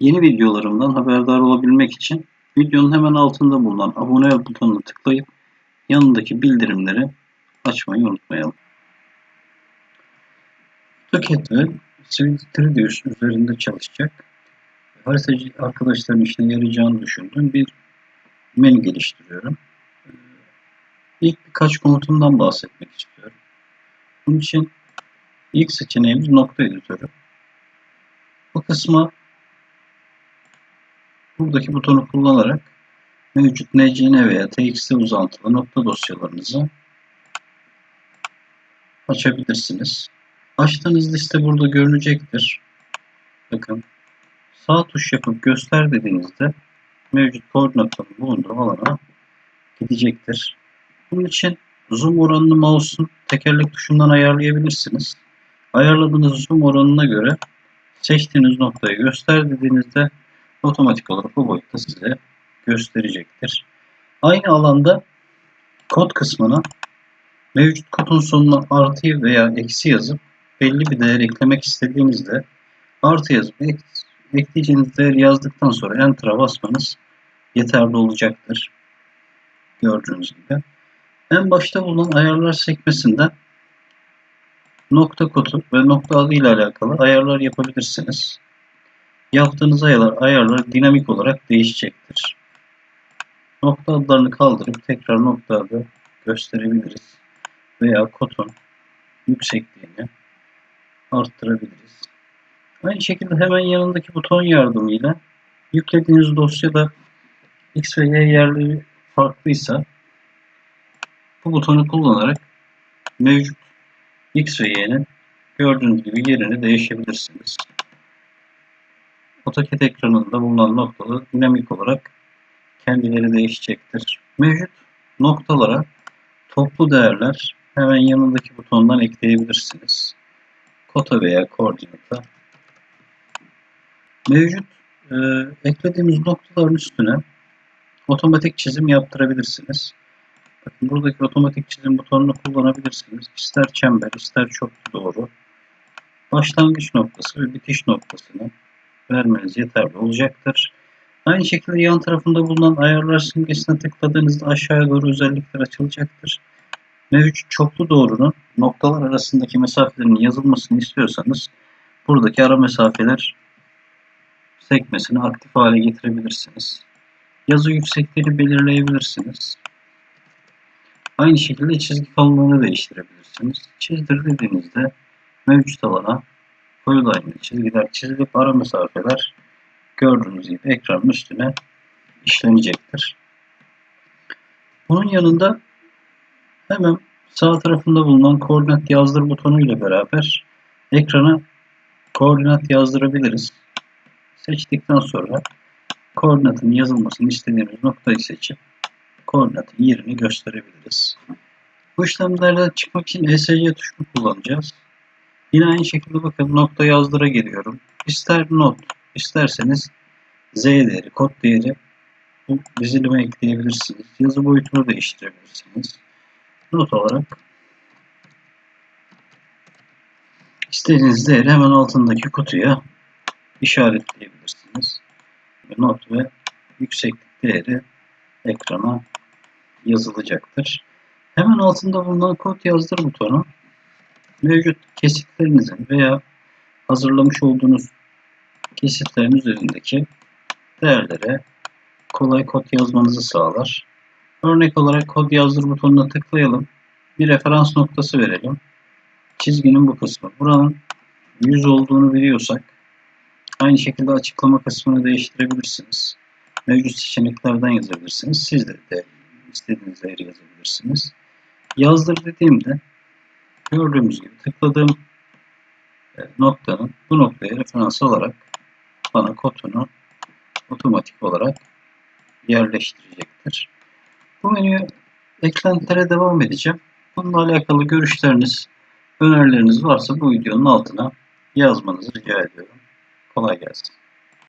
Yeni videolarımdan haberdar olabilmek için videonun hemen altında bulunan abone ol butonuna tıklayıp yanındaki bildirimleri açmayı unutmayalım. AutoCAD ve Civil 3D üzerinde çalışacak haritacı arkadaşların işine yarayacağını düşündüğüm bir menü geliştiriyorum. Ee, İlk birkaç komutumdan bahsetmek istiyorum. Bunun için ilk seçeneğimiz nokta editörü. Bu kısma buradaki butonu kullanarak mevcut NCN veya TXT uzantılı nokta dosyalarınızı açabilirsiniz. Açtığınız liste burada görünecektir. Bakın sağ tuş yapıp göster dediğinizde mevcut koordinatların bulunduğu alana gidecektir. Bunun için zoom oranını mouse'un tekerlek tuşundan ayarlayabilirsiniz. Ayarladığınız zoom oranına göre seçtiğiniz noktayı göster dediğinizde otomatik olarak bu boyutta size gösterecektir. Aynı alanda kod kısmına mevcut kodun sonuna artı veya eksi yazıp belli bir değer eklemek istediğinizde artı yazıp ekleyeceğiniz değer yazdıktan sonra Enter'a basmanız yeterli olacaktır. Gördüğünüz gibi. En başta bulunan ayarlar sekmesinden nokta kodu ve nokta adı ile alakalı ayarlar yapabilirsiniz. Yaptığınız ayarlar, ayarlar dinamik olarak değişecektir. Nokta adlarını kaldırıp tekrar nokta adı gösterebiliriz. Veya kodun yüksekliğini arttırabiliriz. Aynı şekilde hemen yanındaki buton yardımıyla yüklediğiniz dosyada X ve Y yerleri farklıysa bu butonu kullanarak mevcut X ve Y'nin gördüğünüz gibi yerini değişebilirsiniz. AutoCAD ekranında bulunan noktalar dinamik olarak kendileri değişecektir. Mevcut noktalara toplu değerler hemen yanındaki butondan ekleyebilirsiniz. Kota veya koordinata. Mevcut e, eklediğimiz noktaların üstüne otomatik çizim yaptırabilirsiniz. Bakın buradaki otomatik çizim butonunu kullanabilirsiniz. İster çember, ister çok doğru. Başlangıç noktası ve bitiş noktasını vermeniz yeterli olacaktır. Aynı şekilde yan tarafında bulunan ayarlar simgesine tıkladığınızda aşağıya doğru özellikler açılacaktır. Mevcut çoklu doğrunun noktalar arasındaki mesafelerin yazılmasını istiyorsanız buradaki ara mesafeler sekmesini aktif hale getirebilirsiniz. Yazı yüksekliğini belirleyebilirsiniz. Aynı şekilde çizgi kalınlığını değiştirebilirsiniz. Çizdir dediğinizde mevcut alana polyline çizgiler çizilip ara mesafeler gördüğünüz gibi ekranın üstüne işlenecektir. Bunun yanında hemen sağ tarafında bulunan koordinat yazdır butonu ile beraber ekrana koordinat yazdırabiliriz. Seçtikten sonra koordinatın yazılmasını istediğimiz noktayı seçip koordinatın yerini gösterebiliriz. Bu işlemlerden çıkmak için ESC tuşunu kullanacağız. Yine aynı şekilde bakın nokta yazdıra geliyorum. İster not, isterseniz Z değeri, kod değeri bu dizilime ekleyebilirsiniz. Yazı boyutunu değiştirebilirsiniz. Not olarak istediğiniz değeri hemen altındaki kutuya işaretleyebilirsiniz. Not ve yükseklik değeri ekrana yazılacaktır. Hemen altında bulunan kod yazdır butonu mevcut kesitlerinizin veya hazırlamış olduğunuz kesitlerin üzerindeki değerlere kolay kod yazmanızı sağlar. Örnek olarak kod yazdır butonuna tıklayalım. Bir referans noktası verelim. Çizginin bu kısmı. Buranın 100 olduğunu biliyorsak aynı şekilde açıklama kısmını değiştirebilirsiniz. Mevcut seçeneklerden yazabilirsiniz. Siz de, de istediğiniz değeri yazabilirsiniz. Yazdır dediğimde gördüğümüz gibi tıkladığım e, noktanın bu noktaya referans alarak bana kodunu otomatik olarak yerleştirecektir. Bu menüye eklentilere devam edeceğim. Bununla alakalı görüşleriniz, önerileriniz varsa bu videonun altına yazmanızı rica ediyorum. Kolay gelsin.